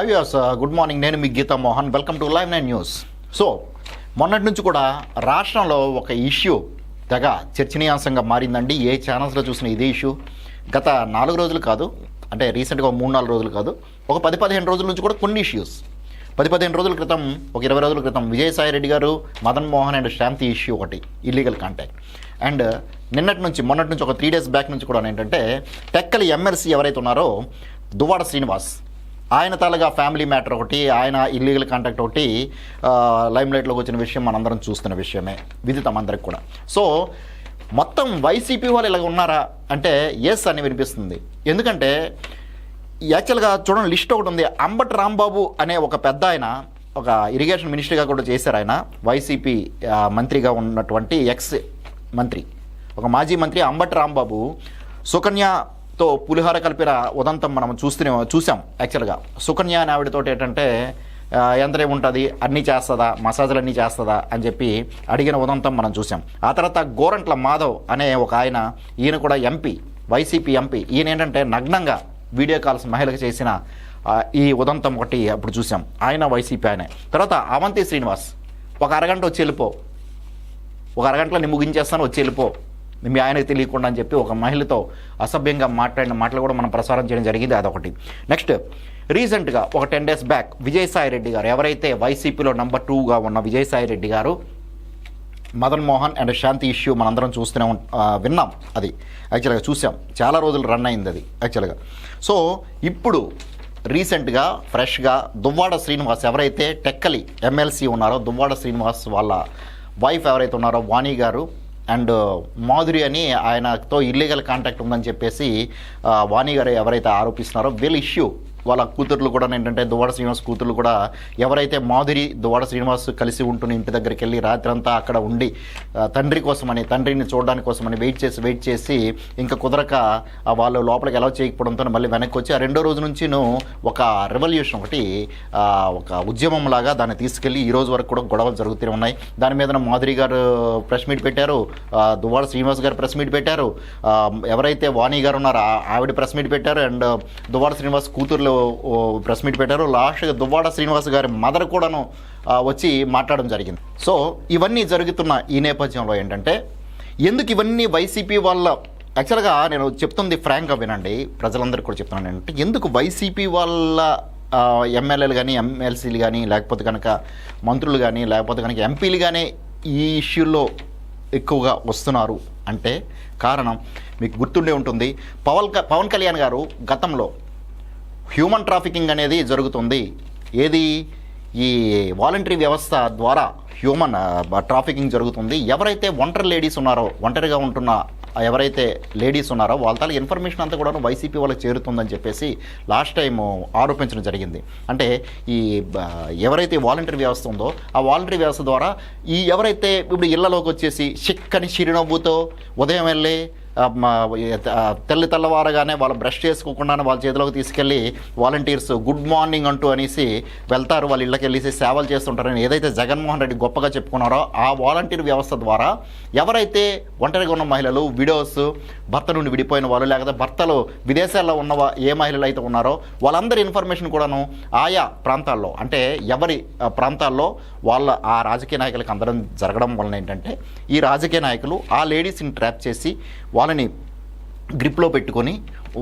Views good morning నేను మీ Geetha Mohan. Welcome to live nine news so మొన్నటి నుంచి కూడా రాష్ట్రంలో ఒక ఇష్యూ తెగ చర్చనీయాంశంగా మారిందండి. ఏ ఛానల్స్లో చూసిన ఇదే ఇష్యూ గత నాలుగు రోజులు కాదు అంటే రీసెంట్గా మూడు నాలుగు రోజులు కాదు ఒక పది పదిహేను రోజుల నుంచి కూడా కొన్ని ఇష్యూస్ పది పదిహేను రోజుల క్రితం ఒక ఇరవై రోజుల క్రితం విజయసాయి రెడ్డి గారు మదన్ మోహన్ అండ్ శాంతి ఇష్యూ ఒకటి ఇల్లీగల్ కాంటాక్ట్ అండ్ నిన్నటి నుంచి మొన్నటి నుంచి ఒక త్రీ డేస్ బ్యాక్ నుంచి కూడా ఏంటంటే టెక్కలి ఎమ్మెల్సీ ఎవరైతే ఉన్నారో దువ్వాడ శ్రీనివాస్. ఆయన తాలూగా ఫ్యామిలీ మ్యాటర్ ఒకటి ఆయన ఇల్లీగల్ కాంటాక్ట్ ఒకటి లైమ్ లైట్లోకి వచ్చిన విషయం మనందరం చూస్తున్న విషయమే. విదితం అందరికి కూడా. సో మొత్తం వైసీపీ వాళ్ళు ఇలాగ ఉన్నారా? అంటే ఎస్ అని వినిపిస్తుంది. ఎందుకంటే యాక్చువల్గా చూడండి లిస్ట్ ఒకటి ఉంది. అంబట్ రాంబాబు అనే ఒక పెద్ద ఆయన ఒక ఇరిగేషన్ మినిస్టర్గా కూడా చేశారు ఆయన. వైసీపీ మంత్రిగా ఉన్నటువంటి ఎక్స్ మంత్రి ఒక మాజీ మంత్రి అంబట్ రాంబాబు. సుకన్య తో పులిహోర కలిపిన ఉదంతం మనం చూస్తూనే చూసాం యాక్చువల్గా సుకన్య అనే ఆవిడతోటి ఏంటంటే ఎందరే ఉంటుంది అన్నీ చేస్తుందా? మసాజ్లు అన్నీ చేస్తుందా? అని చెప్పి అడిగిన ఉదంతం మనం చూసాం ఆ తర్వాత గోరంట్ల మాధవ్ అనే ఒక ఆయన ఈయన కూడా ఎంపీ వైసీపీ ఎంపీ ఈయన ఏంటంటే నగ్నంగా వీడియో కాల్స్ మహిళకు చేసిన ఈ ఉదంతం ఒకటి అప్పుడు చూసాం ఆయన వైసీపీ ఆయన. తర్వాత అవంతి శ్రీనివాస్ ఒక అరగంట వచ్చి వెళ్ళిపో. ఒక అరగంటలో నేను ముగించేస్తాను వచ్చి వెళ్ళిపో. మీ ఆయనకు తెలియకుండా అని చెప్పి ఒక మహిళతో అసభ్యంగా మాట్లాడిన మాటలు కూడా మనం ప్రసారం చేయడం జరిగింది అదొకటి. నెక్స్ట్ రీసెంట్గా ఒక ten days back Vijayasai Reddy garu ఎవరైతే వైసీపీలో నంబర్ టూగా ఉన్న విజయసాయి రెడ్డి గారు మదన్ మోహన్ అండ్ శాంతి ఇష్యూ మనందరం చూస్తూనే విన్నాం అది. యాక్చువల్గా చూసాం. చాలా రోజులు రన్ అయింది అది యాక్చువల్గా. సో ఇప్పుడు రీసెంట్గా ఫ్రెష్గా దువ్వాడ శ్రీనివాస్ ఎవరైతే టెక్కలి ఎమ్మెల్సీ ఉన్నారో దువ్వాడ శ్రీనివాస్ వాళ్ళ వైఫ్ ఎవరైతే ఉన్నారో వాణి గారు అండ్ మాధురి అని ఆయనతో ఇల్లీగల్ కాంటాక్ట్ ఉందని చెప్పేసి వాణి గారు ఎవరైతే ఆరోపిస్తున్నారో వీళ్ళ ఇష్యూ వాళ్ళ కూతుర్లు కూడా ఏంటంటే దువాడ శ్రీనివాస్ కూతుర్లు కూడా ఎవరైతే మాధురి దువాడ శ్రీనివాస్ కలిసి ఉంటున్న ఇంటి దగ్గరికి వెళ్ళి రాత్రంతా అక్కడ ఉండి తండ్రి కోసమని తండ్రిని చూడడానికి కోసమని వెయిట్ చేసి వెయిట్ చేసి ఇంకా కుదరక వాళ్ళు లోపలికి ఎలా చేయకపోవడంతో మళ్ళీ వెనక్కి వచ్చి ఆ రెండో రోజు నుంచి ఒక రెవల్యూషన్ ఒకటి ఒక ఉద్యమం లాగా దాన్ని తీసుకెళ్ళి ఈ రోజు వరకు కూడా గొడవలు జరుగుతూనే ఉన్నాయి. దాని మీద మాధురి గారు ప్రెస్ మీట్ పెట్టారు దువాడ శ్రీనివాస్ గారు ప్రెస్ మీట్ పెట్టారు ఎవరైతే వాణి గారు ఉన్నారో ఆవిడ ప్రెస్ మీట్ పెట్టారు. అండ్ దువాడ శ్రీనివాస్ కూతుర్లు ప్రెస్ మీట్ పెట్టారు. లాస్ట్గా దువ్వాడ శ్రీనివాస్ గారి మదర్ కూడాను వచ్చి మాట్లాడడం జరిగింది. సో ఇవన్నీ జరుగుతున్న ఈ నేపథ్యంలో ఏంటంటే ఎందుకు ఇవన్నీ వైసీపీ వాళ్ళ యాక్చువల్గా నేను చెప్తుంది ఫ్రాంక్గా వినండి ప్రజలందరికీ కూడా చెప్తున్నాను ఏంటంటే ఎందుకు వైసీపీ వాళ్ళ ఎమ్మెల్యేలు కానీ ఎమ్మెల్సీలు కానీ లేకపోతే కనుక మంత్రులు కానీ లేకపోతే కనుక ఎంపీలు కానీ ఈ ఇష్యూలో ఎక్కువగా వస్తున్నారు అంటే కారణం మీకు గుర్తుండే ఉంటుంది. పవన్ క- పవన్ కళ్యాణ్ గారు గతంలో హ్యూమన్ ట్రాఫికింగ్ అనేది జరుగుతుంది. ఏది? ఈ వాలంటరీ వ్యవస్థ ద్వారా హ్యూమన్ ట్రాఫికింగ్ జరుగుతుంది. ఎవరైతే ఒంటరి లేడీస్ ఉన్నారో ఒంటరిగా ఉంటున్న ఎవరైతే లేడీస్ ఉన్నారో వాళ్ళ ఇన్ఫర్మేషన్ అంతా కూడా వైసీపీ వాళ్ళకి చేరుతుందని చెప్పేసి లాస్ట్ టైం ఆరోపించడం జరిగింది. అంటే ఈ ఎవరైతే వాలంటరీ వ్యవస్థ ఉందో ఆ వాలంటరీ వ్యవస్థ ద్వారా ఈ ఎవరైతే ఇప్పుడు ఇళ్ళలోకి వచ్చేసి చిక్కని చిరునవ్వుతో ఉదయం వెళ్ళి తెల్లి తెల్లవారగానే వాళ్ళు బ్రష్ చేసుకోకుండానే వాళ్ళ చేతిలోకి తీసుకెళ్ళి వాలంటీర్స్ గుడ్ మార్నింగ్ అంటూ అనేసి వెళ్తారు. వాళ్ళ ఇళ్ళకి వెళ్ళేసి సేవలు చేస్తుంటారని ఏదైతే జగన్మోహన్ రెడ్డి గొప్పగా చెప్పుకున్నారో ఆ వాలంటీర్ వ్యవస్థ ద్వారా ఎవరైతే ఒంటరిగా ఉన్న మహిళలు విడోస్ భర్త నుండి విడిపోయిన వాళ్ళు లేకపోతే భర్తలు విదేశాల్లో ఉన్న ఏ మహిళలు అయితే ఉన్నారో వాళ్ళందరి ఇన్ఫర్మేషన్ కూడాను ఆయా ప్రాంతాల్లో అంటే ఎవరి ప్రాంతాల్లో వాళ్ళ ఆ రాజకీయ నాయకులకు అందడం జరగడం వలన ఏంటంటే ఈ రాజకీయ నాయకులు ఆ లేడీస్ని ట్రాప్ చేసి వాళ్ళని గ్రిప్లో పెట్టుకొని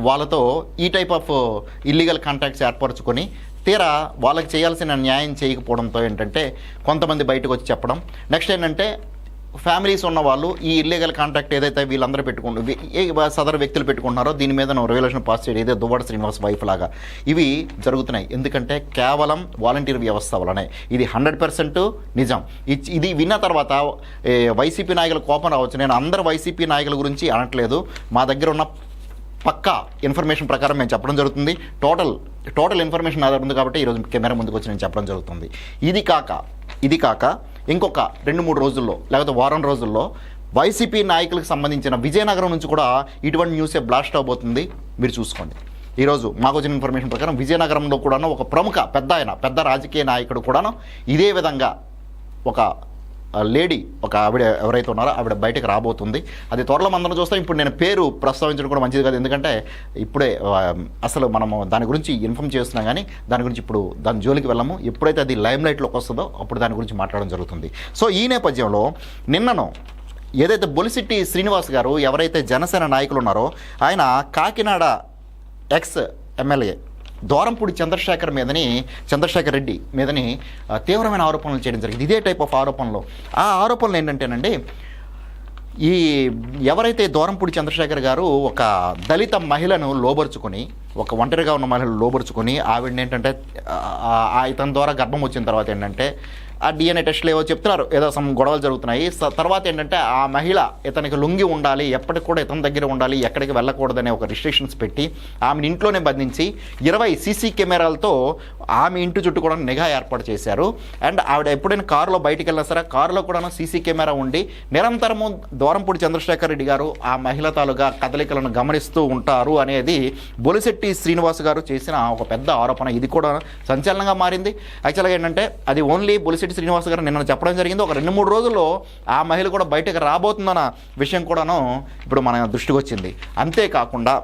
వాళ్ళతో ఈ టైప్ ఆఫ్ ఇల్లీగల్ కాంటాక్ట్స్ ఏర్పరచుకొని తీరా వాళ్ళకి చేయాల్సిన న్యాయం చేయకపోవడంతో ఏంటంటే కొంతమంది బయటకు వచ్చి చెప్పడం. నెక్స్ట్ ఏంటంటే ఫ్యామిలీస్ ఉన్న వాళ్ళు ఈ ఇల్లీగల్ కాంటాక్ట్ ఏదైతే వీళ్ళందరూ పెట్టుకుంటు ఏ సదరు వ్యక్తులు పెట్టుకుంటున్నారో దీని మీద రెవల్యూషన్ పాస్ చేయడం ఏదో దువ్వాడ శ్రీనివాస్ వైఫ్ లాగా. ఇవి జరుగుతున్నాయి. ఎందుకంటే కేవలం వాలంటీర్ వ్యవస్థ వలనే ఇది హండ్రెడ్ పర్సెంట్ నిజం. ఇచ్- ఇది విన్న తర్వాత వైసీపీ నాయకుల కోపం రావచ్చు. నేను అందరు వైసీపీ నాయకుల గురించి అనట్లేదు. మా దగ్గర ఉన్న పక్కా ఇన్ఫర్మేషన్ ప్రకారం మేము చెప్పడం జరుగుతుంది. టోటల్ టోటల్ ఇన్ఫర్మేషన్ నా దగ్గర ఉంది కాబట్టి ఈరోజు కెమెరా ముందుకు వచ్చి నేను చెప్పడం జరుగుతుంది. ఇది కాక ఇది కాక ఇంకొక రెండు మూడు రోజుల్లో లేకపోతే వారం రోజుల్లో వైసీపీ నాయకులకు సంబంధించిన విజయనగరం నుంచి కూడా ఇటువంటి న్యూసే బ్లాస్ట్ అవబోతుంది. మీరు చూసుకోండి. ఈరోజు మాకు వచ్చిన ఇన్ఫర్మేషన్ ప్రకారం విజయనగరంలో కూడాను ఒక ప్రముఖ పెద్ద ఆయన పెద్ద రాజకీయ నాయకుడు కూడాను ఇదే విధంగా ఒక లేడీ ఒక ఆవిడ ఎవరైతే ఉన్నారో ఆవిడ బయటకు రాబోతుంది. అది త్వరలో మందరం చూస్తాం. ఇప్పుడు నేను పేరు ప్రస్తావించడం కూడా మంచిది కాదు. ఎందుకంటే ఇప్పుడే అసలు మనము దాని గురించి ఇన్ఫామ్ చేస్తున్నాం కానీ దాని గురించి ఇప్పుడు దాని జోలికి వెళ్ళము. ఎప్పుడైతే అది లైమ్ లైట్లోకి వస్తుందో అప్పుడు దాని గురించి మాట్లాడడం జరుగుతుంది. సో ఈ నేపథ్యంలో నిన్నను ఏదైతే బొలిసిట్టి శ్రీనివాస్ గారు ఎవరైతే జనసేన నాయకులు ఉన్నారో ఆయన కాకినాడ ఎక్స్ ఎమ్మెల్యే దోరంపూడి చంద్రశేఖర్ మీదని చంద్రశేఖర్ రెడ్డి మీదని తీవ్రమైన ఆరోపణలు చేయడం జరిగింది. ఇదే టైప్ ఆఫ్ ఆరోపణలు. ఆ ఆరోపణలు ఏంటంటేనండి ఈ ఎవరైతే దూరంపూడి చంద్రశేఖర్ గారు ఒక దళిత మహిళను లోబరుచుకొని ఒక ఒంటరిగా ఉన్న మహిళను లోబరుచుకొని ఆవిడని ఏంటంటే ఆ- ఆ ఇతని ద్వారా గర్భం వచ్చిన తర్వాత ఏంటంటే ఆ డిఎన్ఏ టెస్ట్లు ఏవో చెప్తున్నారు. ఏదో సమ్ గొడవలు జరుగుతున్నాయి. తర్వాత ఏంటంటే ఆ మహిళ ఇతనికి లొంగి ఉండాలి ఎప్పటికి కూడా ఇతని దగ్గర ఉండాలి ఎక్కడికి వెళ్ళకూడదనే ఒక రిస్ట్రిక్షన్స్ పెట్టి ఆమెను ఇంట్లోనే బంధించి ఇరవై సీసీ కెమెరాలతో ఆమె ఇంటి చుట్టూ కూడా నిఘా ఏర్పాటు చేశారు. అండ్ ఆవిడ ఎప్పుడైనా కారులో బయటికి వెళ్ళినా సరే కారులో కూడా సీసీ కెమెరా ఉండి నిరంతరము దూరంపూడి చంద్రశేఖర్ రెడ్డి గారు ఆ మహిళ తాలుగా కదలికలను గమనిస్తూ ఉంటారు అనేది బొలిశెట్టి శ్రీనివాస్ గారు చేసిన ఒక పెద్ద ఆరోపణ. ఇది కూడా సంచలనంగా మారింది. యాక్చువల్గా ఏంటంటే అది ఓన్లీ బొలిశెట్టి శ్రీనివాస్ గారు నిన్న చెప్పడం జరిగింది. ఒక రెండు మూడు రోజుల్లో ఆ మహిళ కూడా బయటకు రాబోతుందన్న విషయం కూడాను ఇప్పుడు మన దృష్టికి వచ్చింది. అంతేకాకుండా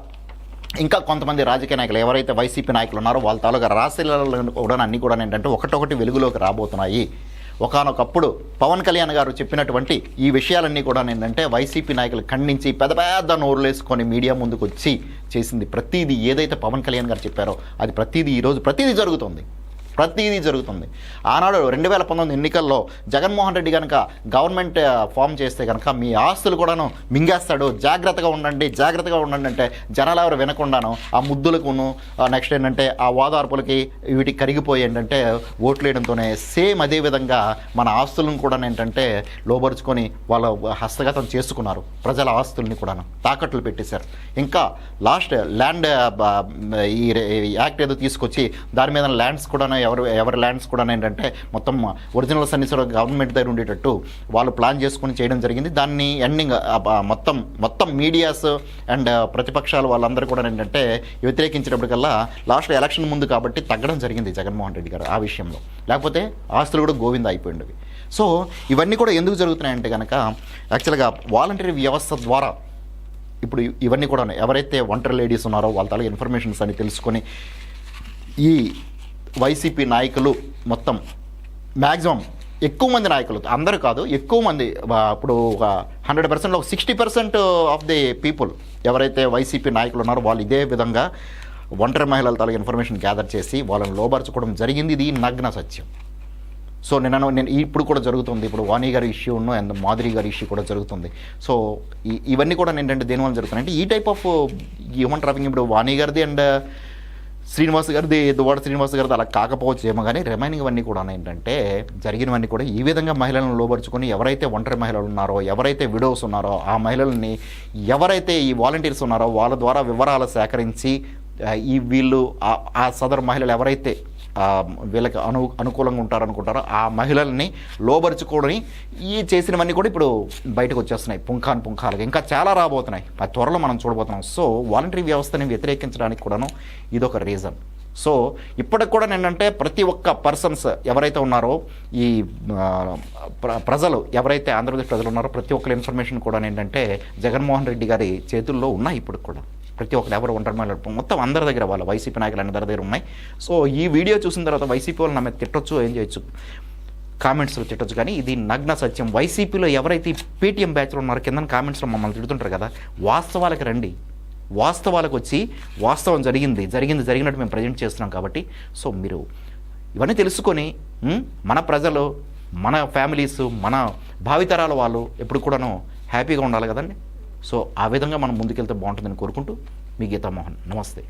ఇంకా కొంతమంది రాజకీయ నాయకులు ఎవరైతే వైసీపీ నాయకులు ఉన్నారో వాళ్ళ తాలూకా రాశిలలో కూడా అన్నీ కూడా ఏంటంటే ఒకటొకటి వెలుగులోకి రాబోతున్నాయి. ఒకానొకప్పుడు పవన్ కళ్యాణ్ గారు చెప్పినటువంటి ఈ విషయాలన్నీ కూడా ఏంటంటే వైసీపీ నాయకులు ఖండించి పెద్ద పెద్ద నోరులేసుకొని మీడియా ముందుకు వచ్చి చేసింది. ప్రతిదీ ఏదైతే పవన్ కళ్యాణ్ గారు చెప్పారో అది ప్రతిదీ ఈరోజు ప్రతిదీ జరుగుతుంది. ప్రతిదీ జరుగుతుంది. ఆనాడు రెండు వేల పంతొమ్మిది ఎన్నికల్లో జగన్మోహన్ రెడ్డి కనుక గవర్నమెంట్ ఫామ్ చేస్తే కనుక మీ ఆస్తులు కూడాను మింగేస్తాడు. జాగ్రత్తగా ఉండండి జాగ్రత్తగా ఉండండి అంటే జనాలు ఎవరు వినకుండాను ఆ ముద్దులకును నెక్స్ట్ ఏంటంటే ఆ ఓదార్పులకి వీటికి కరిగిపోయి ఏంటంటే ఓట్లు వేయడంతోనే సేమ్ అదే విధంగా మన ఆస్తులను కూడా ఏంటంటే లోబరుచుకొని వాళ్ళ హస్తగతం చేసుకున్నారు. ప్రజల ఆస్తుల్ని కూడాను తాకట్లు పెట్టేశారు. ఇంకా లాస్ట్ ల్యాండ్ ఈ యాక్ట్ ఏదో తీసుకొచ్చి దాని మీద ల్యాండ్స్ కూడా ఎవరు ఎవరి ల్యాండ్స్ కూడా ఏంటంటే మొత్తం ఒరిజినల్ సన్నిసర్ గవర్నమెంట్ దగ్గర ఉండేటట్టు వాళ్ళు ప్లాన్ చేసుకుని చేయడం జరిగింది. దాన్ని ఎండింగ్ మొత్తం మొత్తం మీడియాస్ అండ్ ప్రతిపక్షాలు వాళ్ళందరూ కూడా ఏంటంటే వ్యతిరేకించినప్పటికల్లా లాస్ట్ ఎలక్షన్ ముందు కాబట్టి తగ్గడం జరిగింది జగన్మోహన్ రెడ్డి గారు ఆ విషయంలో. లేకపోతే ఆస్తులు కూడా గోవింద అయిపోయిండవి. సో ఇవన్నీ కూడా ఎందుకు జరుగుతున్నాయంటే కనుక యాక్చువల్గా వాలంటరీ వ్యవస్థ ద్వారా ఇప్పుడు ఇవన్నీ కూడా ఎవరైతే ఒంటరి లేడీస్ ఉన్నారో వాళ్ళ తాలూకు ఇన్ఫర్మేషన్స్ అని తెలుసుకొని ఈ వైసీపీ నాయకులు మొత్తం మ్యాక్సిమం ఎక్కువ మంది నాయకులు. అందరూ కాదు ఎక్కువ మంది ఇప్పుడు ఒక హండ్రెడ్ పర్సెంట్ ఒక sixty percent of the people ఎవరైతే వైసీపీ నాయకులు ఉన్నారో వాళ్ళు ఇదే విధంగా ఒంటరి మహిళల తాలూకు ఇన్ఫర్మేషన్ గ్యాదర్ చేసి వాళ్ళని లోబరచుకోవడం జరిగింది. ఇది నగ్న సత్యం. సో నిన్న నేను ఇప్పుడు కూడా జరుగుతుంది. ఇప్పుడు వాణి గారి ఇష్యూ ఉన్న అండ్ మాధురి గారి ఇష్యూ కూడా జరుగుతుంది. సో ఈ- ఇవన్నీ కూడా ఏంటంటే దేనివల్ల జరుగుతున్నాయి అంటే ఈ టైప్ ఆఫ్ హ్యూమన్ ట్రాఫింగ్ ఇప్పుడు వాణి గారిది అండ్ శ్రీనివాస్ గారిది దువాడ శ్రీనివాస్ గారిది అలా కాకపోవచ్చు ఏమో కానీ రిమైనింగ్ అన్నీ కూడా ఏంటంటే జరిగినవన్నీ కూడా ఈ విధంగా మహిళలను లోబరుచుకొని ఎవరైతే ఒంటరి మహిళలు ఉన్నారో ఎవరైతే విడోస్ ఉన్నారో ఆ మహిళల్ని ఎవరైతే ఈ వాలంటీర్స్ ఉన్నారో వాళ్ళ ద్వారా వివరాలు సేకరించి ఈ వీళ్ళు ఆ- సదరు మహిళలు ఎవరైతే వీళ్ళకి అను అనుకూలంగా ఉంటారనుకుంటారో ఆ మహిళల్ని లోబరుచుకోవడం ఈ చేసినవన్నీ కూడా ఇప్పుడు బయటకు వచ్చేస్తున్నాయి. పుంఖాన్ పుంఖాలుగా ఇంకా చాలా రాబోతున్నాయి. ఆ త్వరలో మనం చూడబోతున్నాం. సో వాలంటరీ వ్యవస్థని వ్యతిరేకించడానికి కూడాను ఇదొక రీజన్. సో ఇప్పటికి కూడా ఏంటంటే ప్రతి ఒక్క పర్సన్స్ ఎవరైతే ఉన్నారో ఈ ప్ర- ప్రజలు ఎవరైతే ఆంధ్రప్రదేశ్ ప్రజలు ఉన్నారో ప్రతి ఒక్కరి ఇన్ఫర్మేషన్ కూడా ఏంటంటే జగన్మోహన్ రెడ్డి గారి చేతుల్లో ఉన్నాయి ఇప్పుడు కూడా. ప్రతి ఒక్కరు ఎవరు ఉంటారు మళ్ళీ మొత్తం అందరి దగ్గర వాళ్ళ వైసీపీ నాయకులు అందరి దగ్గర ఉన్నాయి. సో ఈ వీడియో చూసిన తర్వాత వైసీపీ వాళ్ళు నమ్మే తిట్టొచ్చు ఏం చేయొచ్చు? కామెంట్స్లో తిట్టొచ్చు. కానీ ఇది నగ్న సత్యం. వైసీపీలో ఎవరైతే పేటీఎం బ్యాచ్లో ఉన్నారో కింద కామెంట్స్లో మమ్మల్ని తిడుతుంటారు కదా వాస్తవాలకు రండి. వాస్తవాలకు వచ్చి వాస్తవం జరిగింది. జరిగింది జరిగినట్టు మేము ప్రజెంట్ చేస్తున్నాం కాబట్టి. సో మీరు ఇవన్నీ తెలుసుకొని మన ప్రజలు మన ఫ్యామిలీస్ మన భావితరాల వాళ్ళు ఎప్పుడు కూడాను హ్యాపీగా ఉండాలి కదండి. సో ఆ విధంగా మనం ముందుకెళ్తే బాగుంటుందని కోరుకుంటూ మీ గీతామోహన్. నమస్తే.